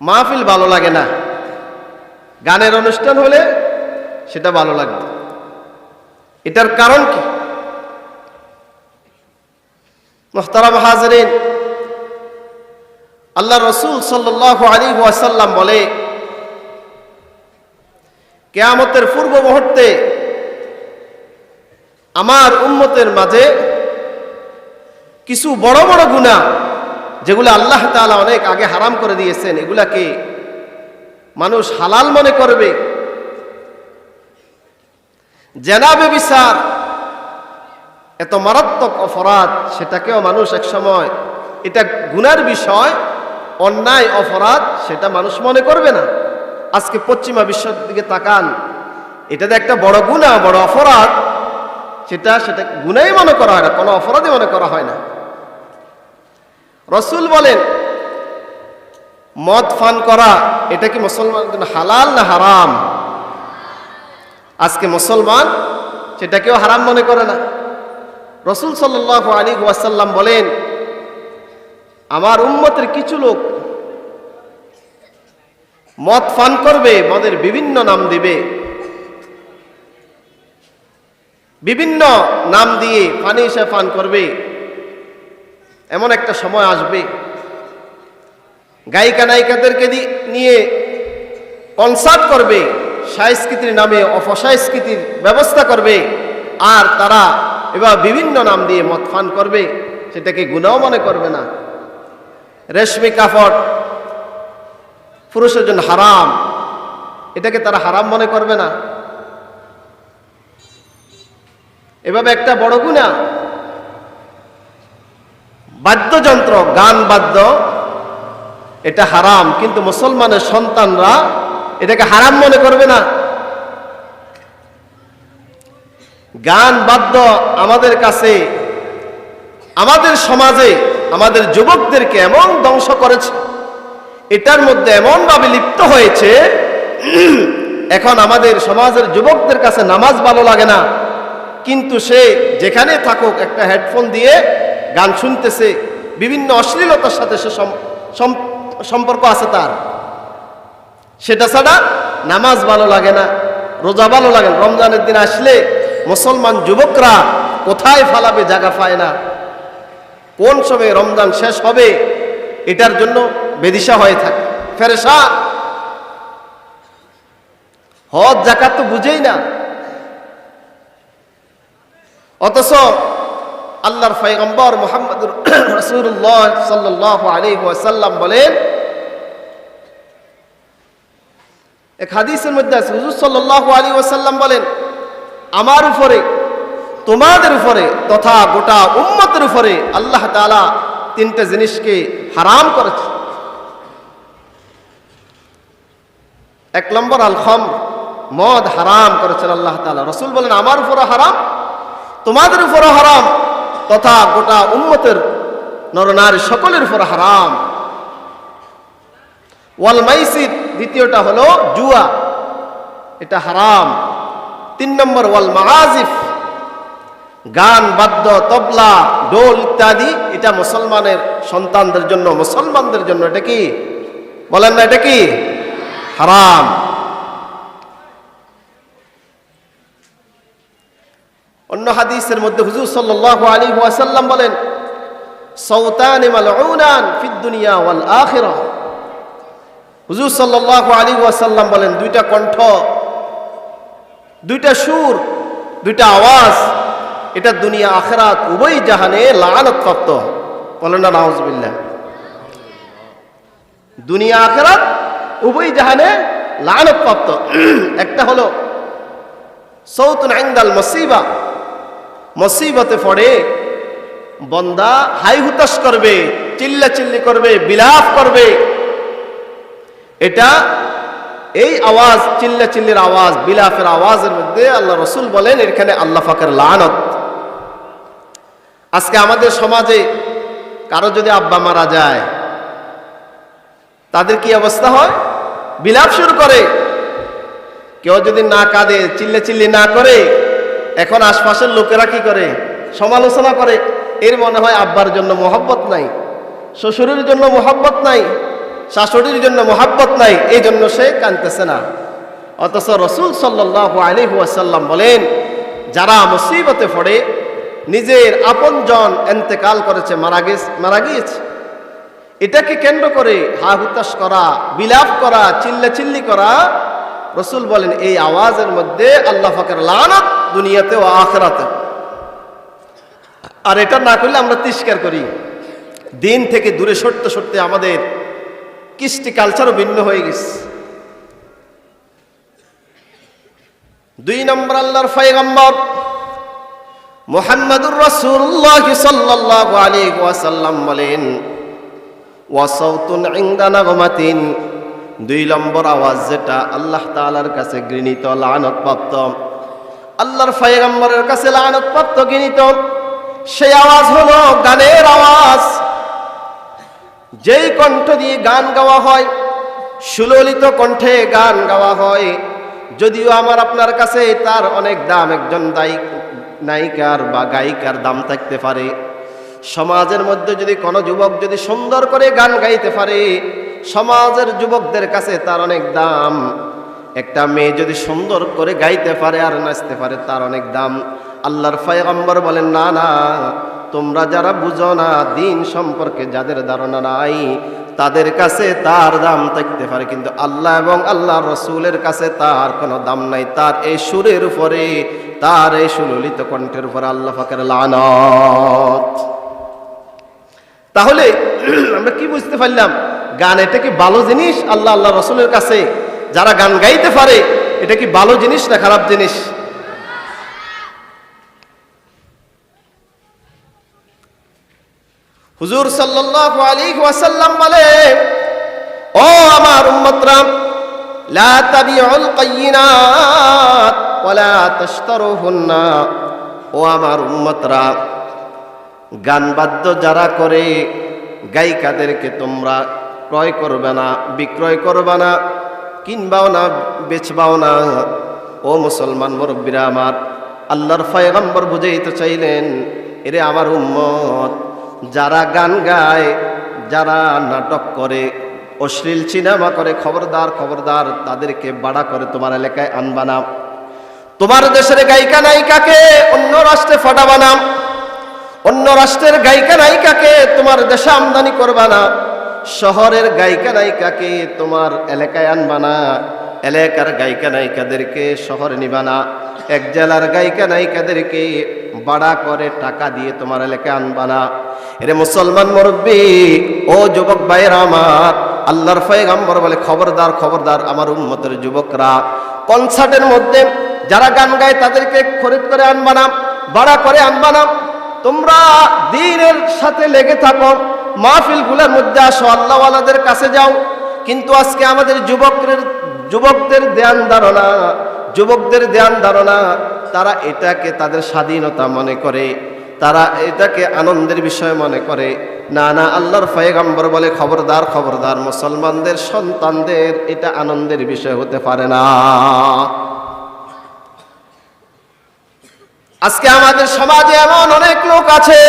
মাহফিল ভালো লাগে না। গানের অনুষ্ঠান হলে সেটা ভালো লাগবে এটার কারণ কি? মোহতারাম হাজরিন আল্লাহ রসুল সাল্লাহ আলী ওয়াসাল্লাম বলে, কেয়ামতের পূর্ব মুহূর্তে আমার উম্মতের মাঝে কিছু বড় বড় গুণা যেগুলো আল্লাহ তাআলা অনেক আগে হারাম করে দিয়েছেন, এগুলাকে মানুষ হালাল মনে করবে। জেনাবে বিচার, এত মারাত্মক অপরাধ, সেটাকেও মানুষ এক সময় এটা গুনার বিষয়, অন্যায় অপরাধ, সেটা মানুষ মনে করবে না। আজকে পশ্চিমা বিশ্বের দিকে তাকান, এটাতে একটা বড় গুণা বড় অপরাধ, সেটা সেটা গুনাই মনে করা হয় না, কোনো অপরাধই মনে করা হয় না। রসুল বলেন, মদ ফান করা, এটা কি মুসলমানের জন্য হালাল না হারাম? আজকে মুসলমান সেটা কেউ হারাম মনে করে না। রসুল সাল্লাহ আলী ওয়াসাল্লাম বলেন, আমার উম্মতের কিছু লোক মদ ফান করবে, মদের বিভিন্ন নাম দিবে। বিভিন্ন নাম দিয়ে পানি এসে ফান করবে। এমন একটা সময় আসবে, গায়িকা নায়িকাদেরকে নিয়ে কনসার্ট করবে, সংস্কৃতির নামে অপসংস্কৃতির ব্যবস্থা করবে, আর তারা এবার বিভিন্ন নাম দিয়ে মদ ফান করবে, সেটাকে গুণাও মনে করবে না। রেশমি কাপড়, পুরুষের জন্য হারাম, এটাকে তারা হারাম মনে করবে না। এভাবে একটা বড় গুণা বাদ্যযন্ত্র, গান, বাদ্য, এটা হারাম। কিন্তু মুসলমানের সন্তানরা এটাকে হারাম মনে করবে না। গান, বাদ্য আমাদের কাছে, আমাদের সমাজে, আমাদের যুবকদেরকে এমন ধ্বংস করেছে। এটার মধ্যে এমনভাবে লিপ্ত হয়েছে, এখন আমাদের সমাজের যুবকদের কাছে নামাজ ভালো লাগে না। কিন্তু সে যেখানে থাকুক একটা হেডফোন দিয়ে গান শুনতেছে, বিভিন্ন অশ্লীলতার সাথে সে সম- সম- সম্পর্ক আছে তার। সেটা ছাড়া নামাজ ভালো লাগে না, রোজা ভালো লাগে না। রমজানের দিন আসলে মুসলমান যুবকরা কোথায় ফালাবে, জায়গা পায় না। কোন সময়ে রমজান শেষ হবে, এটার জন্য বেদিশা হয়ে থাকে। ফেরেশা হজ, জাকাত তো বুঝেই না। অথচ আল্লাহর ফাইগম্বর মোহাম্মদ রসুল্লাহ সাল্লাহ আলী বলেন, এক হাদিসের মধ্যে আছে, হুজুর সাল্লাহ আলী ওয়াসাল্লাম বলেন, আমার উপরে, তোমাদের উপরে তথা গোটা উম্মতের উপরে আল্লাহ তাআলা তিনটে জিনিসকে হারাম করেছে। এক নম্বর আল খম মদ হারাম করেছেন আল্লাহ তাআলা। রসুল বলেন, আমার উপরে হারাম, তোমাদের উপরে হারাম। তথা গোটা উম্মতের নরনারী সকলের উপরে হারাম। ওয়াল মাইসির দ্বিতীয়টা হলো জুয়া। এটা হারাম। তিন নম্বর, ওয়াল মাহাজিফ গান, বাদ্য, তবলা ডোল ইত্যাদি, এটা মুসলমানের সন্তানদের জন্য, মুসলমানদের জন্য এটা কি? বলেন না এটা কি? হারাম। অন্য হাদিসের মধ্যে হুজুর সাল্লাল্লাহু আলাইহি ওয়াসাল্লাম বলেন হুজুর সাল্লাল্লাহু আলাইহি ওয়াসাল্লাম বলেন, দুইটা কণ্ঠ, দুইটা সুর, দুইটা আওয়াজ, এটা দুনিয়া আখরাত, উভয় জাহানে লানত প্রাপ্ত বলেন না, নাউজুবিল্লাহ। দুনিয়া উভয় জাহানে লানত প্রাপ্ত একটা হলো সৌতুন আইন্দাল মসিবা। মসিবতে পড়ে, বন্দা হাই হুতাশ করবে চিল্লা চিল্লি করবে, বিলাপ করবে। এটা এই আওয়াজ চিল্লা চিল্লির আওয়াজ বিলাফের আওয়াজের মধ্যে আল্লাহ রসুল বলেন, এখানে আল্লাহ ফাকের লানত। আজকে আমাদের সমাজে কারও যদি আব্বা মারা যায়, তাদের কি অবস্থা হয়? বিলাপ শুরু করে। কেউ যদি না কাঁদে চিল্লে চিল্লি না করে এখন আশপাশের লোকেরা কি করে? সমালোচনা করে। এর মনে হয় আব্বার জন্য মোহব্বত নাই, শ্বশুরের জন্য মোহব্বত নাই, শাশুড়ির জন্য মোহাব্বত নাই, এই জন্য সে কানতেছে না। অথচ রসুল সাল্লাহ আলী ওয়াসাল্লাম বলেন, যারা মুসিবতে পড়ে, নিজের আপনজন এন্তেকাল করেছে, মারা গেছে, মারা গিয়েছে। এটাকে কেন্দ্র করে হা হুতাশ করা, বিলাপ করা চিল্লা চিল্লি করা, রসুল বলেন, এই আওয়াজের মধ্যে আল্লাহ ফকের লানত দুনিয়াতে ও আখরাতে। আর এটা না করলে আমরা তিস্কার করি। দিন থেকে দূরে সরতে সরতে আমাদের কৃষ্টি কালচারও ভিন্ন হয়ে গেছে। দুই নম্বর আল্লাহর ফাইগম্বর মোহাম্মদুর রসুল্লাহ সাল্লাল্লাহু আলাইহি ওয়াসাল্লাম বলেন ওয়াসাউতুন ইনদা নাগমাতিন। দুই নম্বর আওয়াজ যেটা আল্লাহ তাআলার কাছে ঘৃণিত, লানত প্রাপ্ত। আল্লাহর ফাইগম্বরের কাছে লানত প্রাপ্ত ঘৃণিত সেই আওয়াজ হলো গানের আওয়াজ। যেই কণ্ঠ দিয়ে গান গাওয়া হয়, সুললিত কণ্ঠে গান গাওয়া হয়। যদিও আমার আপনার কাছে তার অনেক দাম, একজন নায়িকার বা গায়িকার দাম থাকতে পারে। সমাজের মধ্যে যদি কোনো যুবক যদি সুন্দর করে গান গাইতে পারে, সমাজের যুবকদের কাছে তার অনেক দাম। একটা মেয়ে যদি সুন্দর করে গাইতে পারে আর নাচতে পারে, তার অনেক দাম। আল্লাহর ফায়গম্বর বলেন, না না, তোমরা যারা বুঝো না, দিন সম্পর্কে যাদের ধারণা নাই, তাদের কাছে তার দাম থাকতে পারে। কিন্তু আল্লাহ এবং আল্লাহ রসুলের কাছে তার কোনো দাম নাই। তার এই সুরের উপরে, তার এই সুললিত কণ্ঠের উপরে আল্লাহ ফাকের লানত। তাহলে, আমরা কি বুঝতে পারলাম? গান এটা কি ভালো জিনিস? আল্লাহ আল্লাহ রসুলের কাছে যারা গান গাইতে পারে, এটা কি ভালো জিনিস না খারাপ জিনিস? হুজুর সাল্লাল্লাহু আলাইহি ওয়াসাল্লাম বলে, ও আমার উম্মতরা, লা তাবিউল কাইয়িনাত ওয়ালা তাশতারুহুন্না। ও আমার উম্মতরা, গান বাদ্য যারা করে, গায়িকাদেরকে তোমরা ক্রয় করবে না, বিক্রয় করবে না। কিনবাও না, বেচবাও না। ও মুসলমান মুরব্বীরা আমার, আল্লাহর ফয়গম্বর বুঝাইতে চাইলেন, এরে আমার উম্মত, যারা গান গায়, যারা নাটক করে, অশ্লীল সিনেমা করে, খবরদার খবরদার, তাদেরকে বাড়া করে তোমার এলাকায় আনবা না। তোমার দেশের গায়িকা নায়িকাকে অন্য রাষ্ট্রে ফাটাবা না। অন্য রাষ্ট্রের গায়িকা নায়িকাকে তোমার দেশে আমদানি করবা না। শহরের গায়িকা নায়িকাকে তোমার এলাকায় আনবা না। এলাকার গায়িকা নায়িকাদেরকে শহরে নিবা না। এক জেলার গায়িকা নায়িকাদেরকে বাড়া করে টাকা দিয়ে তোমার এলাকায় আনবা না। এরে মুসলমান মুরব্বী, ও যুবক ভাইয়েরা আমার, আল্লাহর ফয়গাম্বর বলে, খবরদার খবরদার আমার উম্মতের যুবকরা। কনসার্টের মধ্যে যারা গান গায় তাদেরকে খরিদ করে আনবা না বাড়া করে আনবা না। তোমরা দিনের সাথে লেগে থাকো। মাহফিলগুলোর মধ্যে আসো, আল্লাহওয়ালাদের কাছে যাও। কিন্তু আজকে আমাদের যুবকদের যুবকদের ধ্যান ধারণা, যুবকদের ধ্যান ধারণা, তারা এটাকে তাদের স্বাধীনতা মনে করে, তারা এটাকে আনন্দের বিষয় মনে করে। না না, আল্লাহর ফয়েগম্বর বলে খবরদার খবরদার, মুসলমানদের সন্তানদের এটা আনন্দের বিষয় হতে পারে না। আজকে আমাদের সমাজে এমন অনেক লোক আছে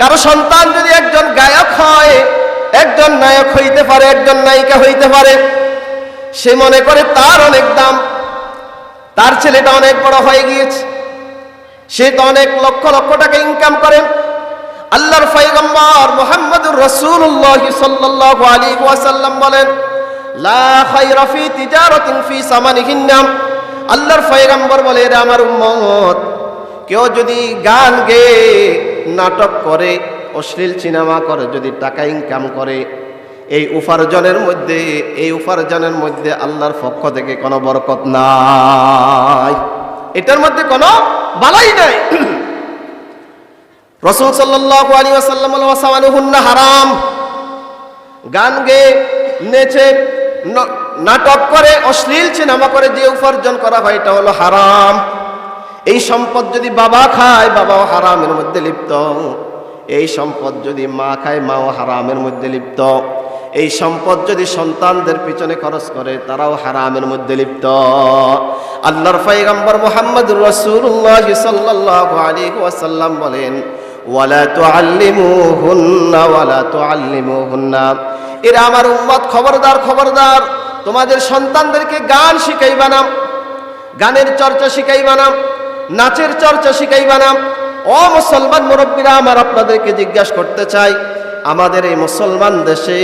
কারও সন্তান যদি একজন গায়ক হয়, একজন নায়ক হইতে পারে, একজন নায়িকা হইতে পারে, সে মনে করে তার অনেক দাম, তার ছেলেটা অনেক বড় হয়ে গিয়েছে, সে তো অনেক লক্ষ লক্ষ টাকা ইনকাম করে। আল্লাহর ফাইগম্বর মুহাম্মদুর রাসূলুল্লাহ সাল্লাল্লাহু আলাইহি ওয়াসাল্লাম বলেন আল্লাহর ফাইগম্বর বলে, এরা আমার উম্মত, কেউ যদি গান গেয়ে নাটক করে, অশ্লীল সিনেমা করে, যদি টাকা ইনকাম করে। এই উপার্জনের মধ্যে, এই উপার্জনের মধ্যে আল্লাহর পক্ষ থেকে কোনো বরকত নাই। এটার মধ্যে কোনো বালাই নাই। রসুল আলাইহি ওয়াসাল্লাম হারাম। গান গেয়ে নেচে নাটক করে, অশ্লীল সিনেমা করে যে উপার্জন করা হয়, এটা হলো হারাম। এই সম্পদ যদি বাবা খায়, বাবাও হারামের মধ্যে লিপ্ত। এই সম্পদ যদি মা খায়, মাও হারামের মধ্যে লিপ্ত। এই সম্পদ যদি সন্তানদের পিছনে খরচ করে, তারাও হারামের মধ্যে লিপ্ত। আল্লাহর ফাইগাম্বর মোহাম্মদুর রাসূলুল্লাহ সাল্লাল্লাহু আলাইহি ওয়াসাল্লাম বলেন, ওয়ালা তো তুআল্লিমুহুন্না ওয়ালা তো তুআল্লিমুহুন্না। এরা আমার উম্মত, খবরদার খবরদার। তোমাদের সন্তানদেরকে গান শিখাইবা না, গানের চর্চা শিখাইবা না। নাচের চর্চা শিখাইবা না ও মুসলমান মুরব্বীরা, আমার আপনাদেরকে জিজ্ঞাসা করতে চাই, আমাদের এই মুসলমান দেশে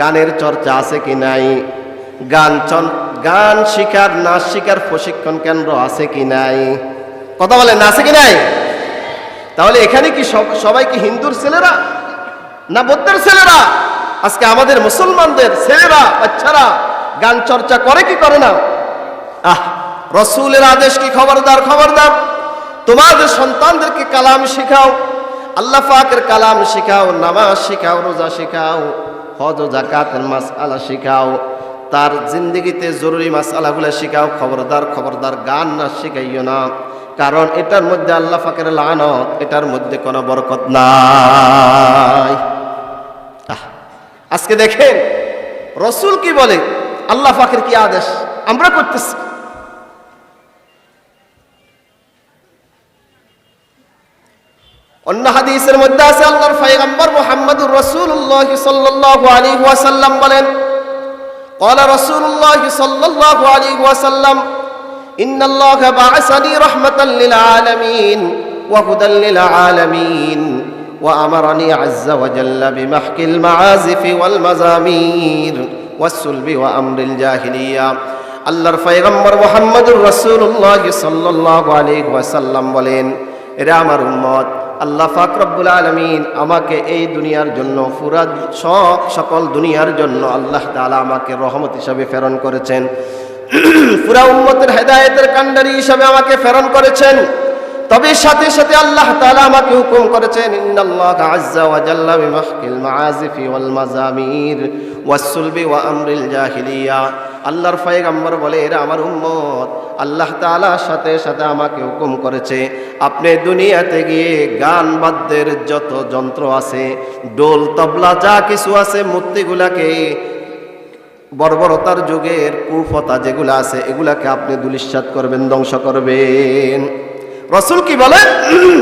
গানের চর্চা আছে কি নাই? গান গান শিকার নাচ শিকার প্রশিক্ষণ কেন্দ্র আছে কি নাই? কথা বলেন, আছে কি নাই? তাহলে এখানে কি সবাই কি হিন্দুর ছেলেরা? না বৌদ্ধের ছেলেরা? আজকে আমাদের মুসলমানদের ছেলেরা, বাচ্চারা গান চর্চা করে কি করে না? আহ রসুলের আদেশ কি খবরদার? খবরদার। তোমাদের সন্তানদেরকে কালাম শিখাও। আল্লাহ পাকের কালাম শিখাও, নামাজ শিখাও, রোজা শিখাও, হজ ও জাকাতের মাস আলা শিখাও, তার জিন্দগিতে জরুরি মাস আলাগুলো শিখাও। খবরদার খবরদার গান না শিখাইও না। কারণ এটার মধ্যে আল্লাহ পাকের লানত, এটার মধ্যে কোনো বরকত নাই। আজকে দেখেন, রসুল কি বলে? আল্লাহ পাকের কি আদেশ? আমরা করতেছি। অন্য হাদিসের মধ্যে আছে আল্লাহর পয়গম্বর মুহাম্মদুর রাসূলুল্লাহ সাল্লাল্লাহু আলাইহি ওয়াসাল্লাম বলেন قال رسول الله صلى الله عليه وسلم إن الله بعثني رحمة للعالمين وهدى للعالمين وأمرني عز وجل بمحك المعازف والمزامير والسلب وأمر الجاهلية আল্লাহর পয়গম্বর মোহাম্মদুর রাসূলুল্লাহ সাল্লাল্লাহু আলাইহি ওয়াসাল্লাম বলেন এরা আমার উম্মত আল্লাহ ফাকরবুল আলামিন আমাকে এই দুনিয়ার জন্য সব সকল দুনিয়ার জন্য আল্লাহ তাআলা আমাকে রহমত হিসাবে প্রেরণ করেছেন। পুরা উম্মতের হেদায়েতের কাণ্ডারি হিসাবে আমাকে প্রেরণ করেছেন। তবে সাথে সাথে আল্লাহ তাআলা আমাকে হুকুম করেছেন, ইন্নাল্লাহ আল্লাহর পয়গম্বর বলে, এরা আমার উম্মত। আল্লাহ তাআলার সাথে সাথে আমাকে হুকুম করেছে, আপনি দুনিয়াতে গিয়ে গান বাদ্যের যত যন্ত্র আছে ডোল তবলা, যা কিছু আছে, মূর্তিগুলাকে, বর্বরতার যুগের কুফতা যেগুলো আছে, এগুলাকে আপনি দুলিশ্বাত করবেন, ধ্বংস করবেন। রসুল কি বলেন?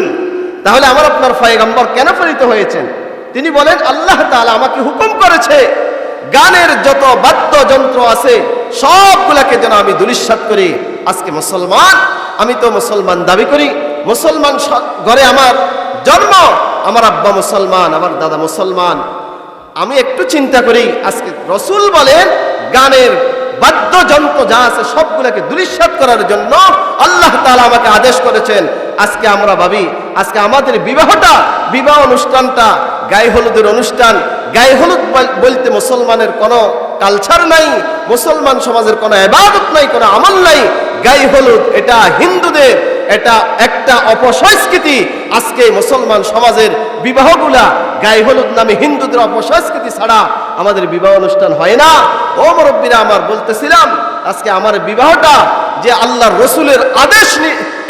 তাহলে আমার আপনার ফয়গম্বর কেন প্রেরিত হয়েছেন? তিনি বলেন, আল্লাহ তাআলা আমাকে হুকুম করেছে, গানের যত বাদ্যযন্ত্র আছে সবগুলাকে যেন আমি দুলিশ্বাত করি। আজকে মুসলমান, আমি তো মুসলমান দাবি করি। মুসলমান ঘরে আমার জন্ম, আমার আব্বা মুসলমান, আমার দাদা মুসলমান। আমি একটু চিন্তা করি, আজকে রসুল বলেন, গানের বাদ্যযন্ত্র যা আছে সবগুলোকে দুরিশ্বাত করার জন্য আল্লাহ তাআলা আমাকে আদেশ করেছেন। আজকে আমরা ভাবি, আজকে আমাদের বিবাহটা, বিবাহ অনুষ্ঠানটা, গায়ে হলুদের অনুষ্ঠান, গায়ে হলুদ বলতে মুসলমানের কোনো কালচার নাই, মুসলমান সমাজের কোনো এবাদত নাই, কোনো আমল নাই। গাই হলুদ, এটা হিন্দুদের, এটা একটা অপসংস্কৃতি। আজকে মুসলমান সমাজের বিবাহগুলা গায়ে হলুদ নামে হিন্দুদের অপসংস্কৃতি ছাড়া আমাদের বিবাহ অনুষ্ঠান হয় না। ও মুরব্বীরা, আমার বলতেছিলাম, আজকে আমার বিবাহটা যে আল্লাহর রসুলের আদেশ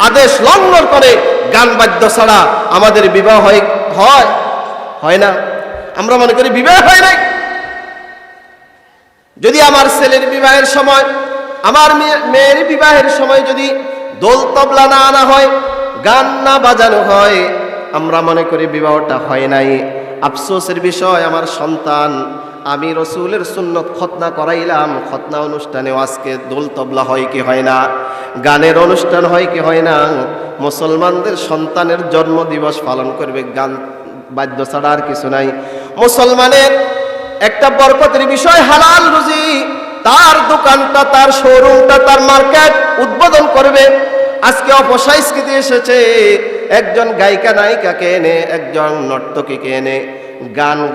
আদেশ লঙ্ঘন করে, গান বাদ্য ছাড়া আমাদের বিবাহ হয় হয় না। আমরা মনে করি বিবাহ হয় নাই। যদি আমার ছেলের বিবাহের সময়, আমার মেয়ে- মেয়ের বিবাহের সময় যদি দোল তবলা না আনা হয়, গান না বাজানো হয়, আমরা মনে করি বিবাহটা হয় নাই। আফসোসের বিষয়, আমার সন্তান, আমি রসুলের সুন্নত খতনা করাইলাম, খতনা অনুষ্ঠানেও আজকে দোল তবলা হয় কি হয় না? গানের অনুষ্ঠান হয় কি হয় না? মুসলমানদের সন্তানের জন্মদিবস পালন করবে, গান বাদ্য ছাড়া আর কিছু নাই। মুসলমানের একটা বরকতের বিষয়, হালাল রুজি। তার দোকানটা, তার শোরুমটা, তার মার্কেট উদ্বোধন করবে। আজকে অপসংস্কৃতি এসেছে। একজন গায়িকা, নায়িকাকে এনে, একজন নর্তকীকে এনে গান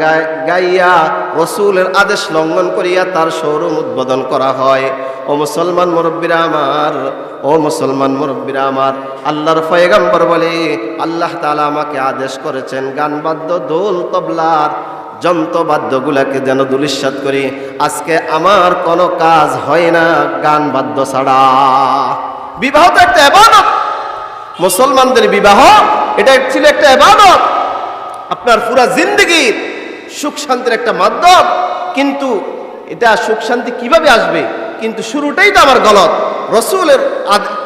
গাইয়া রসুলের আদেশ লঙ্ঘন করিয়া তার শোরুম উদ্বোধন করা হয়। ও মুসলমান মুরব্বীরা আমার, ও মুসলমান মুরব্বীরা আমার, আল্লাহর ফয়েগাম্বর বলে, আল্লাহ তাআলা আমাকে আদেশ করেছেন গান বাদ্য দোল, তবলার যন্ত্রবাদ্যগুলাকে যেন দুলিশ্বাত করি, আজকে আমার কোনো কাজ হয় না গান বাদ্য ছাড়া। বিবাহ তো একটা এবাদত। মুসলমানদের বিবাহ, এটা ছিল একটা এবাদত। আপনার পুরা জিন্দগির সুখ শান্তির একটা মাধ্যম। কিন্তু এটা সুখ শান্তি কীভাবে আসবে? কিন্তু শুরুটাই তো আমার গলত। রসুলের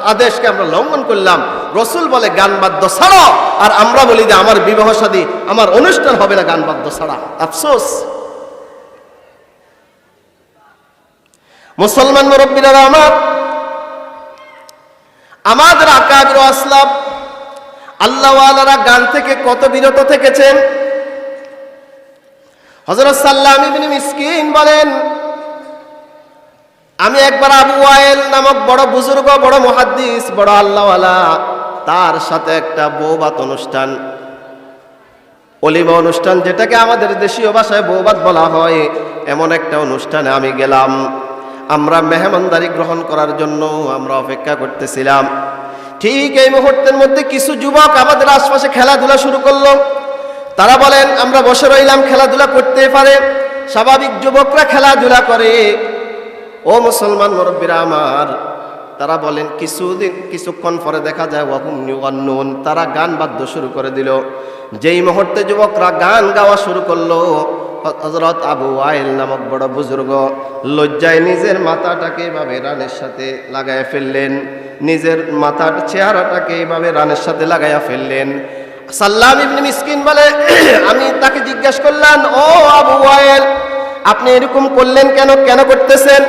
আদেশকে আমরা লঙ্ঘন করলাম। রসুল বলে, গান বাদ্য ছাড়ো। আর আমরা বলি যে, আমার বিবাহ সাদী, আমার অনুষ্ঠান হবে না গান বাদ্য ছাড়া। আফসোস। মুসলমান মুরব্বীরা, আমার আমাদের আকাবির আসলাম আল্লাহওয়ালারা গান থেকে কত বিরত থেকেছেন? হজরত সাল্লাহ মিসকিন বলেন আমি একবার আবু ওয়াইল নামক বড় বুজুর্গ, বড় মুহাদ্দিস, বড় আল্লাহওয়ালা, তার সাথে একটা বৌবাত অনুষ্ঠান। অলিমা অনুষ্ঠান যেটাকে আমাদের দেশীয় ভাষায় বৌবাত বলা হয়, এমন একটা অনুষ্ঠানে আমি গেলাম। আমরা মেহমানদারি গ্রহণ করার জন্য আমরা অপেক্ষা করতেছিলাম। ঠিক এই মুহূর্তের মধ্যে কিছু যুবক আমাদের আশপাশে খেলাধুলা শুরু করল। তারা বলেন, আমরা বসে রইলাম, খেলাধুলা করতে পারে। স্বাভাবিক যুবকরা খেলাধুলা করে। ও মুসলমান মুরব্বীরা আমার, তারা বলেন, কিছুদিন, কিছুক্ষণ পরে দেখা যায়, ওয়াহুম নিউয়ান্নুন তারা গান বাদ্য শুরু করে দিল। যেই মুহূর্তে যুবকরা গান গাওয়া শুরু করল হজরত আবু আইল নামক বড় বুজুর্গ লজ্জায় নিজের মাথাটাকে এভাবে রানের সাথে লাগাইয়া ফেললেন, নিজের মাথার চেহারাটাকে এভাবে রানের সাথে লাগাইয়া ফেললেন। সাল্লাম ইবনে মিসকিন বলে, আমি তাকে জিজ্ঞাসা করলাম, ও আবু আয়েল আপনি এরকম করলেন কেন? কেন করতেছেন?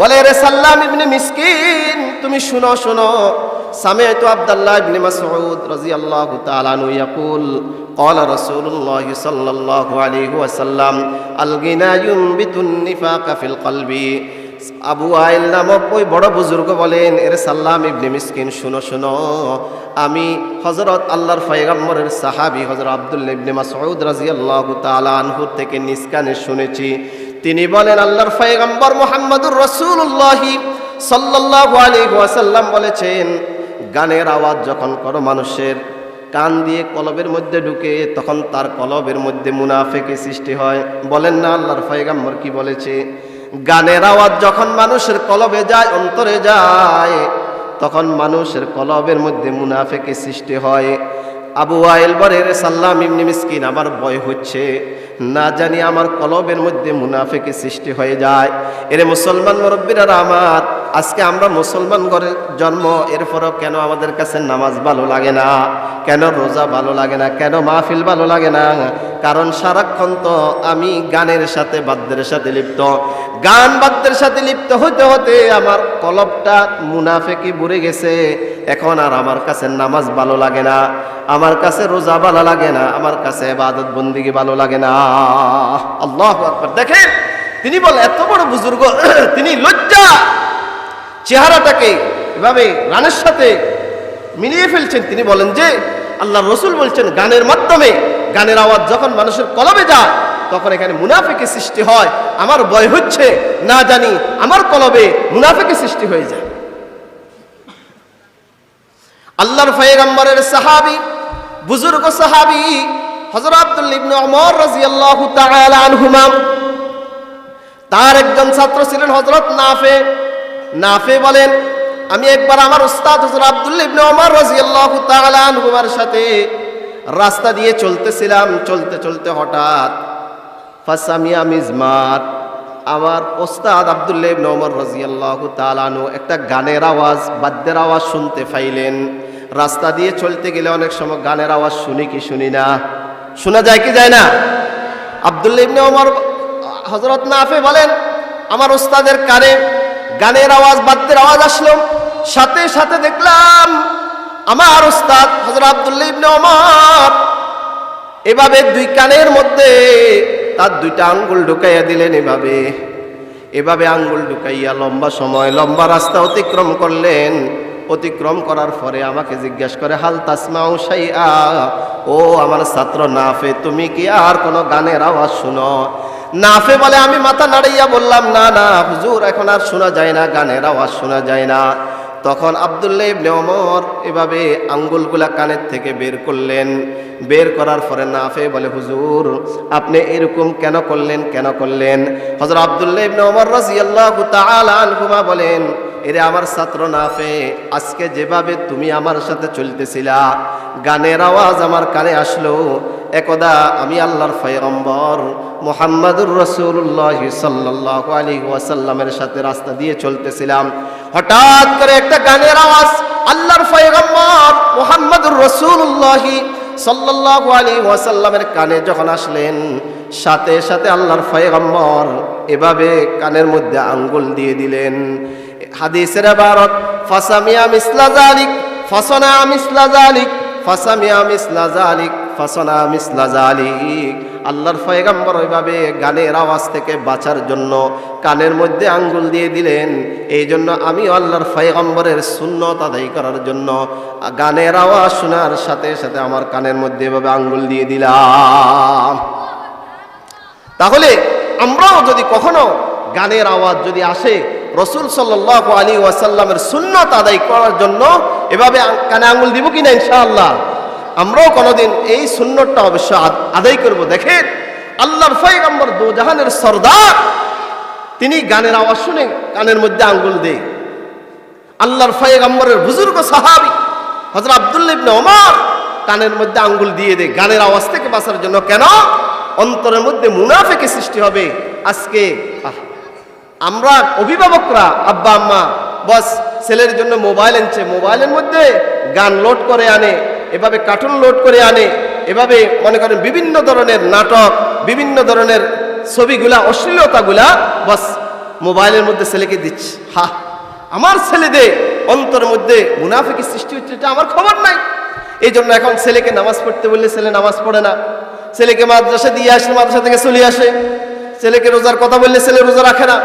বলে রে সাল্লাম ইবনে মিসকিন তুমি শুনো শুনো سمعت عبد الله بن مسعود رضي الله تعالى عنه يقول قال رسول الله صلى الله عليه وسلم الغنى ينبت النفاق في القلب আবু আইল নামক ওই বড় বুজুর্গ বলেন এর সাল্লাম ইবনে মিসকিন শুনো শুনো আমি হজরত আল্লাহর ফাইগাম্বরের সাহাবি হজরত আব্দুল্লাহ ইবনে মাসউদ রাদিয়াল্লাহু তাআলা আনহুর থেকে নিষ্কানে শুনেছি তিনি বলেন, আল্লাহর ফাইগাম্বর মোহাম্মদুর রাসূলুল্লাহ সাল্লাল্লাহু আলাইহি ওয়াসাল্লাম বলেছেন, গানের আওয়াজ যখন করো মানুষের কান দিয়ে কলবের মধ্যে ঢুকে, তখন তার কলবের মধ্যে মুনাফেকে সৃষ্টি হয়। বলেন না আল্লাহর ফাইগাম্বর কি বলেছে? গানের আওয়াজ যখন মানুষের কলবে যায়, অন্তরে যায়, তখন মানুষের কলবের মধ্যে মুনাফেকে সৃষ্টি হয়। আবু আয়েল বরের সাল্লাম ইমনি মিসকিন, আমার ভয় হচ্ছে। না জানি আমার কলবের মধ্যে মুনাফেকে সৃষ্টি হয়ে যায়। এর মুসলমান মুরব্বীরা আমার, আজকে আমরা মুসলমান ঘরে জন্ম, এরপরও কেন আমাদের কাছে নামাজ ভালো লাগে না? কেন রোজা ভালো লাগে না? কেন মাহফিল ভালো লাগে না? কারণ সারাক্ষণ তো আমি গানের সাথে, বাদ্যের সাথে লিপ্ত। গান, বাদ্যের সাথে লিপ্ত হতে হতে আমার কলবটা মুনাফেকি বুড়ে গেছে। এখন আর আমার কাছে নামাজ ভালো লাগে না, আমার কাছে রোজা ভালো লাগে না, আমার কাছে এবাদত বন্দিগি ভালো লাগে না। আল্লাহ দেখেন, তিনি বল, এত বড় বুজুর্গ, তিনি লজ্জা চেহারাটাকে এভাবে গানের সাথে মিলিয়ে ফেলছেন। তিনি বলেন যে আল্লাহ রসুল বলছেন, গানের মাধ্যমে গানের আওয়াজ যখন মানুষের কলবে যায়, তখন এখানে মুনাফিকের সৃষ্টি হয়, আমার ভয় হচ্ছে, না জানি, আমার কলবে মুনাফিকের সৃষ্টি হয়ে যায়। আল্লাহর ফয়েগম্বরের সাহাবি, বুজুর্গ সাহাবি, হযরত আব্দুল্লাহ ইবনে ওমর রাদিয়াল্লাহু তাআলা আনহুমা, তার একজন ছাত্র ছিলেন হযরত নাফে। নাফে বলেন, আমি একবার আমার উস্তাদ হযরত আব্দুল্লাহ ইবনে ওমর রাদিয়াল্লাহু তাআলা আনহুমার সাথে রাস্তা দিয়ে চলতেছিলাম, চলতে চলতে হঠাৎ ফাসামিয়া মিজমার, আমার ওস্তাদ আব্দুল্লাহ রাদিয়াল্লাহু তাআলা আনহু একটা গানের আওয়াজ, বাদ্যের আওয়াজ শুনতে পাইলেন। রাস্তা দিয়ে চলতে গেলে অনেক সময় গানের আওয়াজ শুনি কি শুনি না। শোনা যায় কি যায় না? আব্দুল্লাহ ইবনে ওমর, হযরত নাফে বলেন, আমার ওস্তাদের কানে গানের আওয়াজ, বাদ্যের আওয়াজ আসলো। সাথে সাথে দেখলাম আমার ওস্তাদ হযরত আব্দুল্লাহ ইবনে ওমর এভাবে দুই কানের মধ্যে তার দুইটা আঙ্গুল ঢুকাইয়া দিলেন এভাবে। এভাবে আঙ্গুল ঢুকাইয়া লম্বা সময় লম্বা রাস্তা অতিক্রম করলেন। অতিক্রম করার পরে আমাকে জিজ্ঞেস করে, হাল তাসমাউ সাইয়া ও আমার ছাত্র নাফে, তুমি কি আর কোনো গানের আওয়াজ শুনো? নাফে বলে, আমি মাথা নাড়াইয়া বললাম, না না, হুজুর, এখন আর শোনা যায় না, গানের আওয়াজ শোনা যায় না। তখন আবদুল্লাহ ইবনে ওমর এভাবে আঙ্গুলগুলা কানের থেকে বের করলেন। বের করার পরে নাফে বলে, হুজুর, আপনি এরকম কেন করলেন কেন করলেন? হযরত আবদুল্লাহ ইবনে ওমর রাদিয়াল্লাহু তাআলা আনহুমা বলেন, এরে আমার ছাত্র নাফে, আজকে যেভাবে তুমি আমার সাথে চলতেছিলা, গানের আওয়াজ আমার কানে আসলো একদা আমি আল্লাহর ফয়গম্বর মোহাম্মদুর রসুল্লাহ সাল্লাহ আলী ওয়াসাল্লামের সাথে রাস্তা দিয়ে চলতেছিলাম। হঠাৎ করে একটা গানের আওয়াজ, আল্লাহর ফয়গম্বর মোহাম্মদুর রসুল্লাহ সাল্লাহ আলী ওয়াসাল্লামের কানে যখন আসলেন, সাথে সাথে আল্লাহর ফয়গম্বর এভাবে কানের মধ্যে আঙ্গুল দিয়ে দিলেন। হাদিসের বারত ফাসামিয়া মিসলা জালিক ফসনা মিসলা জালিক ফাসামিয়া মিসলা জালিক ফাসনা মিসলা জালিক আল্লাহর ফয়গাম্বর ওইভাবে গানের আওয়াজ থেকে বাঁচার জন্য কানের মধ্যে আঙ্গুল দিয়ে দিলেন। এই জন্য আমি আল্লাহর ফয়গাম্বরের সুন্নত আদায় করার জন্য গানের আওয়াজ শোনার সাথে সাথে আমার কানের মধ্যে এভাবে আঙ্গুল দিয়ে দিলাম। তাহলে আমরাও যদি কখনো গানের আওয়াজ যদি আসে, রসুল সাল্লাহ আলী ওয়াসাল্লামের সুন্নত আদায় করার জন্য এভাবে কানে আঙ্গুল দিব কিনা ইনশাআল্লাহ? আমরাও কোনোদিন এই সুন্নতটা অবশ্য আদ- আদায় করব। দেখেন, আল্লাহর ফয়গম্বর দু জাহানের সর্দার, তিনি গানের আওয়াজ শুনে কানের মধ্যে আঙ্গুল দেয়। আল্লাহর ফয়গম্বরের বুজুর্গ সাহাবি হজরত আব্দুল্লাহ ইবনে কানের মধ্যে আঙ্গুল দিয়ে দেয়। গানের আওয়াজ থেকে বাঁচার জন্য কেন? অন্তরের মধ্যে মুনাফেকে সৃষ্টি হবে। আজকে আমরা অভিভাবকরা আব্বা আম্মা বস, ছেলের জন্য মোবাইল আনছে মোবাইলের মধ্যে গান লোড করে আনে। এভাবে কার্টুন লোড করে আনে, এভাবে মনে করেন বিভিন্ন ধরনের নাটক, বিভিন্ন ধরনের ছবিগুলা, অশ্লীলতাগুলা বস মোবাইলের মধ্যে ছেলেকে দিচ্ছে। হা, আমার ছেলেদের অন্তরের মধ্যে মুনাফিকি সৃষ্টি হচ্ছে, এটা আমার খবর নাই। এই জন্য এখন ছেলেকে নামাজ পড়তে বললে ছেলে নামাজ পড়ে না। ছেলেকে মাদ্রাসা দিয়ে আসে মাদ্রাসা থেকে চলে আসে। ছেলেকে রোজার কথা বললে ছেলে রোজা রাখে না।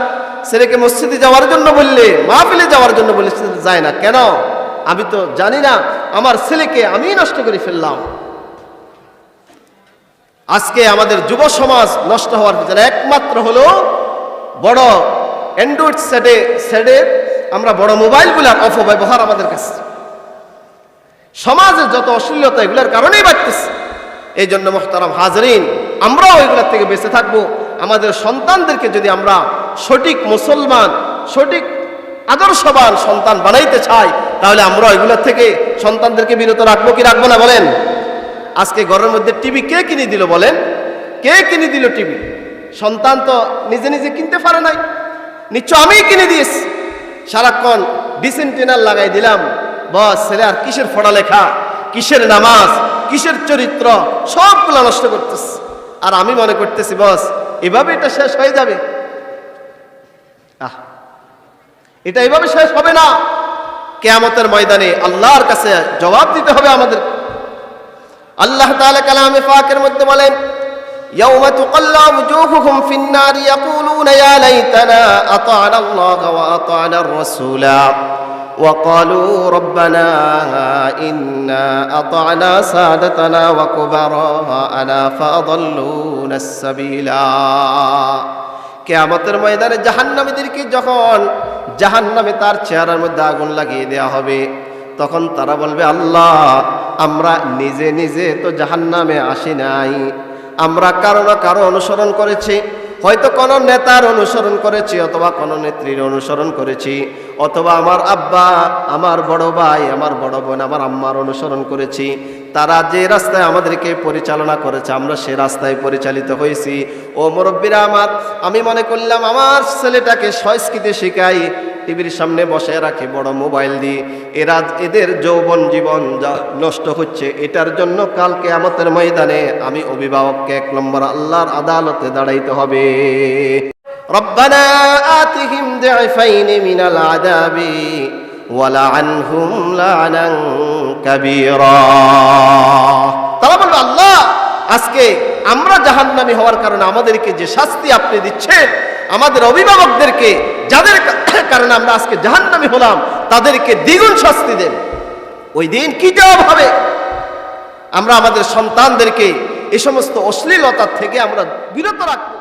ছেলেকে মসজিদে যাওয়ার জন্য বললে, মাহফিলে যাওয়ার জন্য বললে যায় না। কেন? আমি তো জানি না, আমার ছেলেকে আমি নষ্ট করে ফেললাম। আজকে আমাদের যুব সমাজ নষ্ট হওয়ার পিছনে একমাত্র হলো বড় অ্যান্ড্রয়েড সেটে সেটে আমরা বড় মোবাইলগুলার অপব্যবহার আমাদের কাছে। সমাজের যত অশ্লীলতা এগুলোর কারণেই বাড়তেছে। এই জন্য মোহতারাম হাজরিন, আমরাও এগুলোর থেকে বেঁচে থাকব। আমাদের সন্তানদেরকে যদি আমরা সঠিক মুসলমান, সঠিক আদর্শবান সন্তান বানাইতে চাই তাহলে আমরা এগুলোর থেকে সন্তানদেরকে বিরত রাখব কি রাখব না বলেন? আজকে ঘরের মধ্যে টিভি কে কিনে দিল বলেন? কে কিনে দিল টিভি? সন্তান তো নিজে নিজে কিনতে পারে নাই। নিশ্চয় আমি কিনে দিয়েছি। সারাক্ষণ ডিসেন্টেনার লাগাই দিলাম। বস, ছেলে আর কিসের পড়ালেখা? কিসের নামাজ? কিসের চরিত্র? সবগুলো নষ্ট করতেছে। আর আমি মনে করতেছি, বস, এভাবে এটা শেষ হয়ে যাবে। আহ, এটা এভাবে শেষ হবে না। কেয়ামতের ময়দানে আল্লাহর কাছে জবাব দিতে হবে আমাদের আল্লাহ তাআলা কালামে পাকের মধ্যে বলেন يوم تقلع وجوههم في النار يقولون يا ليتنا أطعنا الله وأطعنا الرسول وقالوا ربنا إنا أطعنا سادتنا وكبراءنا فأضلونا السبيلا কেয়ামতের ময়দানে জাহান্নামীদেরকে যখন জাহান্নামে তার চেহারার মধ্যে আগুন লাগিয়ে দেওয়া হবে, তখন তারা বলবে, আল্লাহ, আমরা নিজে নিজে তো জাহান্নামে আসি নাই। আমরা কারও না কারও অনুসরণ করেছি। হয়তো কোনো নেতার অনুসরণ করেছি অথবা কোনো নেত্রীর অনুসরণ করেছি, অথবা আমার আব্বা, আমার বড় ভাই, আমার বড় বোন, আমার আম্মার অনুসরণ করেছি। তারা যে রাস্তায় আমাদেরকে পরিচালনা করেছে, আমরা সে রাস্তায় পরিচালিত হয়েছি। ও মুরব্বীরা আমার, আমি মনে করলাম আমার ছেলেটাকে সংস্কৃতি শিখাই টিভির সামনে বসে রাখে বড় মোবাইল দিয়ে এরা এদের যৌবন জীবন যা নষ্ট হচ্ছে এটার জন্য কালকে আমাদের ময়দানে আমি অভিভাবককে এক নম্বর আল্লাহর আদালতে দাঁড়াইতে হবে ربنا آتهم ضعفين من العذاب ولعنهم لعنا كبيرا তারা বলবে আল্লাহ আজকে আমরা জাহান্নামী হওয়ার কারণে আমাদেরকে যে শাস্তি আপনি দিচ্ছেন, আমাদের অভিভাবকদেরকে, যাদের কারণে আমরা আজকে জাহান্নামী হলাম, তাদেরকে দ্বিগুণ শাস্তি দেন। ওই দিন কি জবাব হবে? আমরা আমাদের সন্তানদেরকে এ সমস্ত অশ্লীলতার থেকে আমরা বিরত রাখব।